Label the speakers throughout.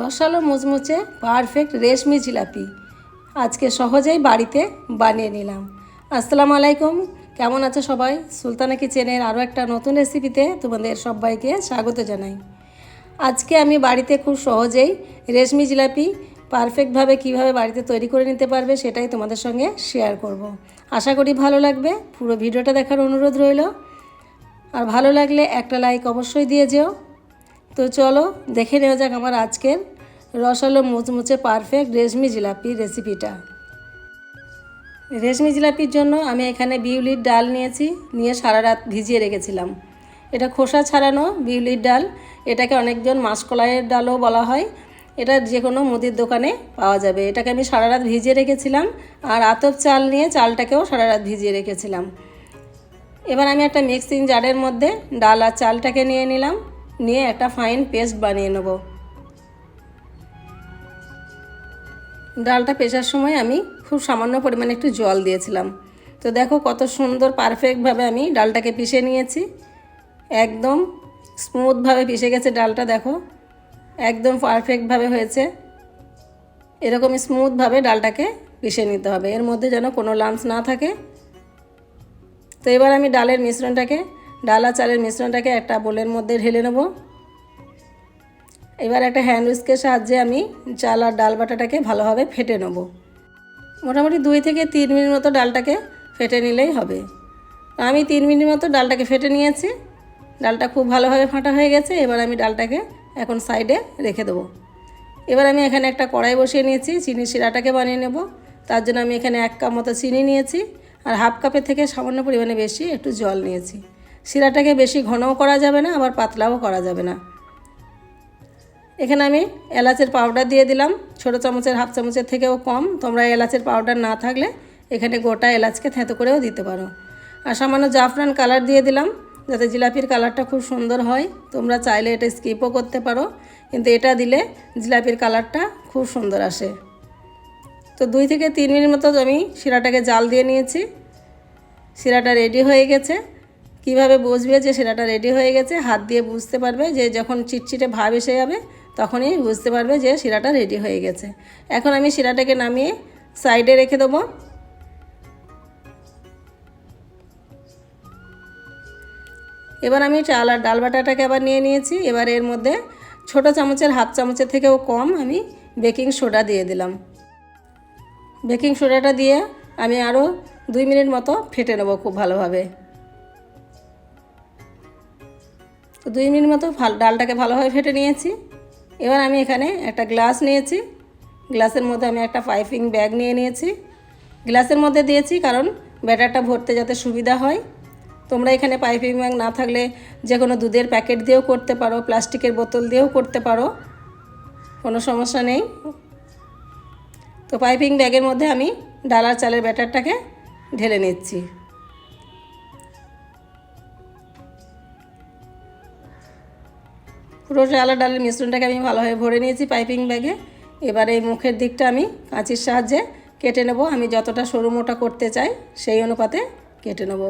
Speaker 1: রসালো মুচমুচে পারফেক্ট রেশমি জিলাপি। আজকে সহজেই বাড়িতে বানিয়ে নিলাম। আসসালামু আলাইকুম, কেমন আছো সবাই? সুলতানা কিচেনের আরও একটা নতুন রেসিপিতে তোমাদের সবাইকে স্বাগত জানাই। আজকে আমি বাড়িতে খুব সহজেই রেশমি জিলাপি পারফেক্টভাবে কীভাবে বাড়িতে তৈরি করে নিতে পারবে সেটাই তোমাদের সঙ্গে শেয়ার করব। আশা করি ভালো লাগবে, পুরো ভিডিওটা দেখার অনুরোধ রইল। আর ভালো লাগলে একটা লাইক অবশ্যই দিয়ে যেও। তো চলো দেখে নেওয়া যাক আমার আজকের রসালো মুচমুচে পারফেক্ট রেশমি জিলাপি রেসিপিটা রেশমি জিলাপির জন্য আমি এখানে বিউলির ডাল নিয়েছি, নিয়ে সারা রাত ভিজিয়ে রেখেছিলাম। এটা খোসা ছাড়ানো বিউলির ডাল, এটাকে অনেকজন মাসকলাইয়ের ডালও বলা হয়। এটা যে কোনো মুদির দোকানে পাওয়া যাবে। এটাকে আমি সারা রাত ভিজিয়ে রেখেছিলাম আর আতপ চাল নিয়ে চালটাকেও সারা রাত ভিজিয়ে রেখেছিলাম। এবার আমি একটা মিক্সিং জারের মধ্যে ডাল আর চালটাকে নিয়ে নিলাম। নিয়ে একটা ফাইন পেস্ট বানিয়ে নেব। ডালটা পেশার সময় আমি খুব সামান্য পরিমাণে একটু জল দিয়েছিলাম। তো দেখো কত সুন্দর পারফেক্টভাবে আমি ডালটাকে পিষে নিয়েছি। একদম স্মুথভাবে পিষে গেছে ডালটা, দেখো। একদম পারফেক্টভাবে হয়েছে। এরকম স্মুথভাবে ডালটাকে পিষে নিতে হবে। এর মধ্যে যেন কোনো লাঞ্চ না থাকে। তো এবার আমি ডালের মিশ্রণটাকে ডাল চালের মিশ্রণটাকে একটা বোলের মধ্যে ঢেলে নেব। এবার একটা হ্যান্ড উইস্কের সাহায্যে আমি চাল আর ডাল বাটাটাকে ভালোভাবে ফেটে নেব। মোটামুটি দুই থেকে তিন মিনিট মতো ডালটাকে ফেটে নিলেই হবে। আমি তিন মিনিট মতো ডালটাকে ফেটে নিয়েছি। ডালটা খুব ভালোভাবে ফাটা হয়ে গেছে, এবার আমি ডালটাকে এখন সাইডে রেখে দেবো। এবার আমি এখানে একটা কড়াই বসিয়ে নিয়েছি, চিনি শিরাটাকে বানিয়ে নেব। তার জন্য আমি এখানে এক কাপ মতো চিনি নিয়েছি আর হাফ কাপের থেকে সামান্য পরিমাণে বেশি একটু জল নিয়েছি। শিরাটাকে বেশি ঘনও করা যাবে না, আবার পাতলাও করা যাবে না। এখানে আমি এলাচের পাউডার দিয়ে দিলাম। ছোটো চামচের হাফ চামচের থেকেও কম। তোমরা এলাচের পাউডার না থাকলে এখানে গোটা এলাচকে থেঁতো করেও দিতে পারো। আর সামান্য জাফরান কালার দিয়ে দিলাম, যাতে জিলাপির কালারটা খুব সুন্দর হয়। তোমরা চাইলে এটা স্কিপও করতে পারো, কিন্তু এটা দিলে জিলাপির কালারটা খুব সুন্দর আসে। তো দুই থেকে তিন মিনিট মতো আমি শিরাটাকে জাল দিয়ে নিয়েছি। শিরাটা রেডি হয়ে গেছে। কীভাবে বুঝবে যে শিরাটা রেডি হয়ে গেছে, হাত দিয়ে বুঝতে পারবে যে যখন চিটচিটে ভাব এসে যাবে, তখনই বুঝতে পারবে যে শিরাটা রেডি হয়ে গেছে। এখন আমি শিরাটাকে নামিয়ে সাইডে রেখে দেবো। এবার আমি চাল আর ডাল বাটাটাকে আবার নিয়ে নিয়েছি। এবার এর মধ্যে ছোট চামচের, হাফ চামচের থেকেও কম আমি বেকিং সোডা দিয়ে দিলাম। বেকিং সোডাটা দিয়ে আমি আরও দুই মিনিট মতো ফেটে নেব খুব ভালোভাবে। তো দুই মিনিট মতো ডালটাকে ভালোভাবে ফেটে নিয়েছি। এবার আমি এখানে একটা গ্লাস নিয়েছি। গ্লাসের মধ্যে আমি একটা পাইপিং ব্যাগ নিয়ে নিয়েছি। গ্লাসের মধ্যে দিয়েছি কারণ ব্যাটারটা ভরতে যাতে সুবিধা হয়। তোমরা এখানে পাইপিং ব্যাগ না থাকলে যে কোনো দুধের প্যাকেট দিয়েও করতে পারো, প্লাস্টিকের বোতল দিয়েও করতে পারো। কোনো সমস্যা নেই। তো পাইপিং ব্যাগের মধ্যে আমি ডালার চালের ব্যাটারটাকে ঢেলে নিচ্ছি। পুরো চালা ডালের মিশ্রণটাকে আমি ভালোভাবে ভরে নিয়েছি পাইপিং ব্যাগে। এবার এই মুখের দিকটা আমি কাঁচির সাহায্যে কেটে নেব। আমি যতটা সরু মোটা করতে চাই সেই অনুপাতে কেটে নেব।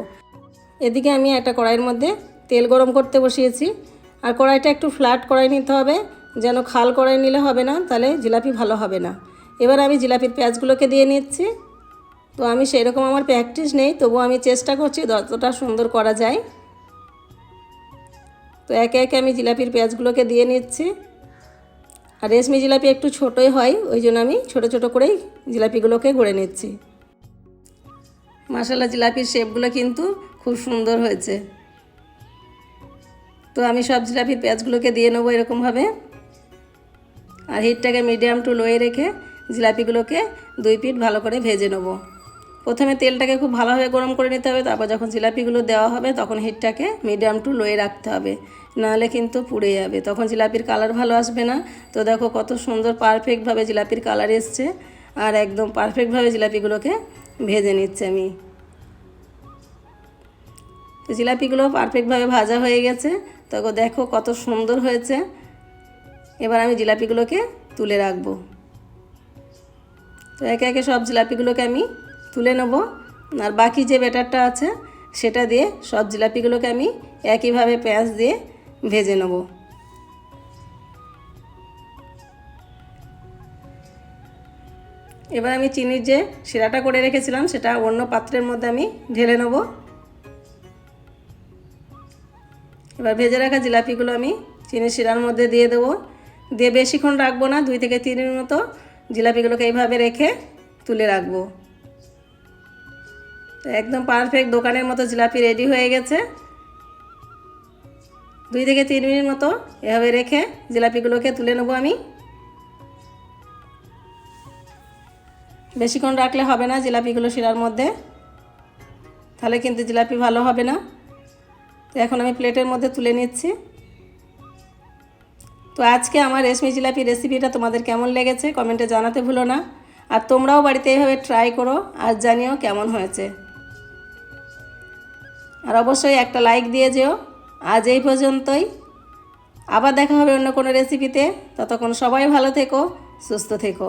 Speaker 1: এদিকে আমি একটা কড়াইয়ের মধ্যে তেল গরম করতে বসিয়েছি। আর কড়াইটা একটু ফ্ল্যাট কড়াই নিতে হবে, যেন খাল কড়াই নিলে হবে না, তাহলে জিলাপি ভালো হবে না। এবার আমি জিলাপির পেঁয়াজগুলোকে দিয়ে নিচ্ছি। তো আমি সেরকম আমার প্র্যাকটিস নেই, তবুও আমি চেষ্টা করছি যতটা সুন্দর করা যায়। তো একে একে আমি জিলাপির পেঁয়াজগুলোকে দিয়ে নিচ্ছি। আর রেশমি জিলাপি একটু ছোটোই হয়, ওই জন্য আমি ছোট ছোট করেই জিলাপিগুলোকে গড়ে নিচ্ছি। মাসালা জিলাপির শেপগুলো কিন্তু খুব সুন্দর হয়েছে। তো আমি সব জিলাপির পেঁয়াজগুলোকে দিয়ে নেব এরকমভাবে। আর হিটটাকে মিডিয়াম টু লোয়ে রেখে জিলাপিগুলোকে দুই পিঠ ভালো করে ভেজে নেব। প্রথমে তেলটাকে খুব ভালোভাবে গরম করে নিতে হবে, তারপর যখন জিলাপিগুলো দেওয়া হবে তখন হিটটাকে মিডিয়াম টু লোয়ে রাখতে হবে। নাহলে কিন্তু পুড়ে যাবে। তখন জিলাপির কালার ভালো আসবে না। তো দেখো কত সুন্দর পারফেক্টভাবে জিলাপির কালার এসছে। আর একদম পারফেক্টভাবে জিলাপিগুলোকে ভেজে নিচ্ছে আমি। তো জিলাপিগুলো পারফেক্টভাবে ভাজা হয়ে গেছে। তখন দেখো কত সুন্দর হয়েছে। এবার আমি জিলাপিগুলোকে তুলে রাখব। তো একে একে সব জিলাপিগুলোকে আমি তুলে নেব। আর বাকি যে ব্যাটারটা আছে, সেটা দিয়ে সব জিলাপিগুলোকে আমি একইভাবে পেঁয়াজ দিয়ে ভেজে নেব। এবার আমি চিনির যে শিরাটা করে রেখেছিলাম, সেটা অন্য পাত্রের মধ্যে আমি ঢেলে নেব। এবার ভেজে রাখা জিলাপিগুলো আমি চিনির শিরার মধ্যে দিয়ে দেবো। দিয়ে বেশিক্ষণ রাখব না, দুই থেকে তিন মতো জিলাপিগুলোকে এইভাবে রেখে তুলে রাখব। তো একদম পারফেক্ট দোকানের মতো জিলাপি রেডি হয়ে গেছে। দুই থেকে তিন মিনিট মতো এভাবে রেখে জিলাপিগুলোকে তুলে নেব আমি। বেশিক্ষণ রাখলে হবে না জিলাপিগুলো শিরার মধ্যে। তাহলে কিন্তু জিলাপি ভালো হবে না। তো এখন আমি প্লেটের মধ্যে তুলে নিচ্ছি। তো আজকে আমার রেশমি জিলাপি রেসিপিটা তোমাদের কেমন লেগেছে কমেন্টে জানাতে ভুলো না। আর তোমরাও বাড়িতে এইভাবে ট্রাই করো আর জানিও কেমন হয়েছে। আর অবশ্যই একটা লাইক দিয়ে যেও। আজ এই পর্যন্তই। আবার দেখা হবে অন্য কোনো রেসিপিতে ততক্ষণ সবাই ভালো থেকো, সুস্থ থেকো।